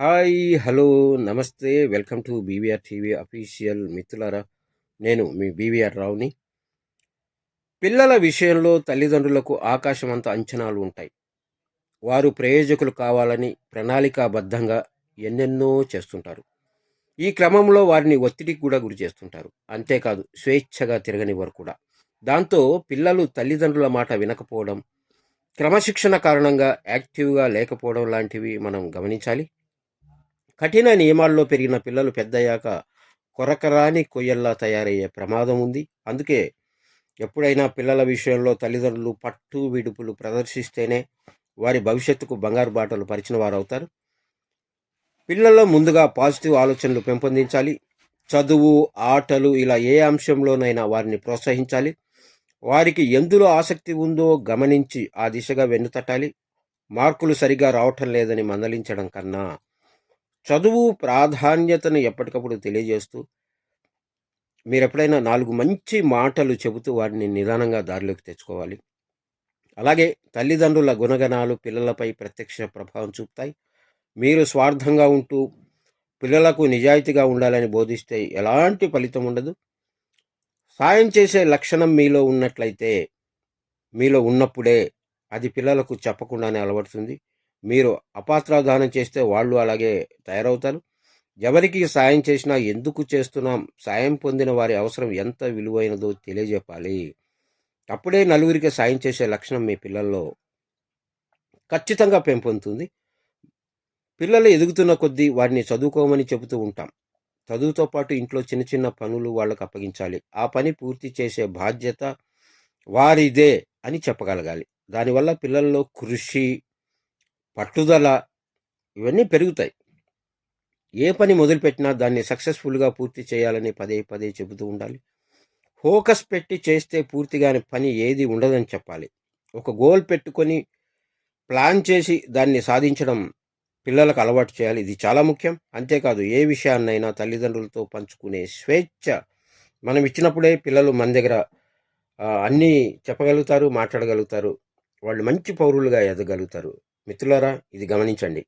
Hi hello నమస్తే. Welcome to BVR TV official మిత్రులారా. నేను మీ బీవీఆర్ రావుని. పిల్లల విషయంలో తల్లిదండ్రులకు ఆకాశమంత అంచనాలు ఉంటాయి. వారు ప్రయోజకులు కావాలని ప్రణాళికాబద్ధంగా ఎన్నెన్నో చేస్తుంటారు. ఈ క్రమంలో వారిని ఒత్తిడికి కూడా గురి చేస్తుంటారు. అంతేకాదు స్వేచ్ఛగా తిరగనివ్వరు కూడా. దాంతో పిల్లలు తల్లిదండ్రుల మాట వినకపోవడం క్రమశిక్షణ కారణంగా యాక్టివ్గా లేకపోవడం లాంటివి మనం గమనించాలి. కఠిన నియమాల్లో పెరిగిన పిల్లలు పెద్దయ్యాక కొరకరాని కొయ్యల్లా తయారయ్యే ప్రమాదం ఉంది. అందుకే ఎప్పుడైనా పిల్లల విషయంలో తల్లిదండ్రులు పట్టు విడుపులు ప్రదర్శిస్తేనే వారి భవిష్యత్తుకు బంగారు బాటలు పరిచిన వారు అవుతారు పిల్లల్లో ముందుగా పాజిటివ్ ఆలోచనలు పెంపొందించాలి. చదువు ఆటలు ఇలా ఏ అంశంలోనైనా వారిని ప్రోత్సహించాలి. వారికి ఎందులో ఆసక్తి ఉందో గమనించి ఆ దిశగా వెన్నుతట్టాలి. మార్కులు సరిగా రావటం లేదని మందలించడం కన్నా చదువు ప్రాధాన్యతను ఎప్పటికప్పుడు తెలియజేస్తూ మీరు ఎప్పుడైనా నాలుగు మంచి మాటలు చెబుతూ వారిని నిదానంగా దారిలోకి తెచ్చుకోవాలి. అలాగే తల్లిదండ్రుల గుణగణాలు పిల్లలపై ప్రత్యక్ష ప్రభావం చూపుతాయి. మీరు స్వార్థంగా ఉంటూ పిల్లలకు నిజాయితీగా ఉండాలని బోధిస్తే ఎలాంటి ఫలితం ఉండదు. సాయం చేసే లక్షణం మీలో ఉన్నట్లయితే మీలో ఉన్నప్పుడే అది పిల్లలకు చెప్పకుండానే అలవడుతుంది. మీరు అపాత్రాధానం చేస్తే వాళ్ళు అలాగే తయారవుతారు. ఎవరికి సాయం చేసినా ఎందుకు చేస్తున్నాం? సాయం పొందిన వారి అవసరం ఎంత విలువైనదో తెలియజెప్పాలి. అప్పుడే నలుగురికి సాయం చేసే లక్షణం మీ పిల్లల్లో ఖచ్చితంగా పెంపొందుతుంది. పిల్లలు ఎదుగుతున్న కొద్దీ వారిని చదువుకోమని చెబుతూ ఉంటాం. చదువుతో పాటు ఇంట్లో చిన్న చిన్న పనులు వాళ్ళకు అప్పగించాలి. ఆ పని పూర్తి చేసే బాధ్యత వారిదే అని చెప్పగలగాలి. దానివల్ల పిల్లల్లో కృషి పట్టుదల ఇవన్నీ పెరుగుతాయి. ఏ పని మొదలుపెట్టినా దాన్ని సక్సెస్ఫుల్గా పూర్తి చేయాలని పదే పదే చెబుతూ ఉండాలి. ఫోకస్ పెట్టి చేస్తే పూర్తిగాని పని ఏది ఉండదని చెప్పాలి. ఒక గోల్ పెట్టుకొని ప్లాన్ చేసి దాన్ని సాధించడం పిల్లలకు అలవాటు చేయాలి. ఇది చాలా ముఖ్యం. అంతేకాదు ఏ విషయాన్నైనా తల్లిదండ్రులతో పంచుకునే స్వేచ్ఛ మనం ఇచ్చినప్పుడే పిల్లలు మన దగ్గర అన్నీ చెప్పగలుగుతారు మాట్లాడగలుగుతారు. వాళ్ళు మంచి పౌరులుగా ఎదగలుగుతారు. మిత్రులారా ఇది గమనించండి.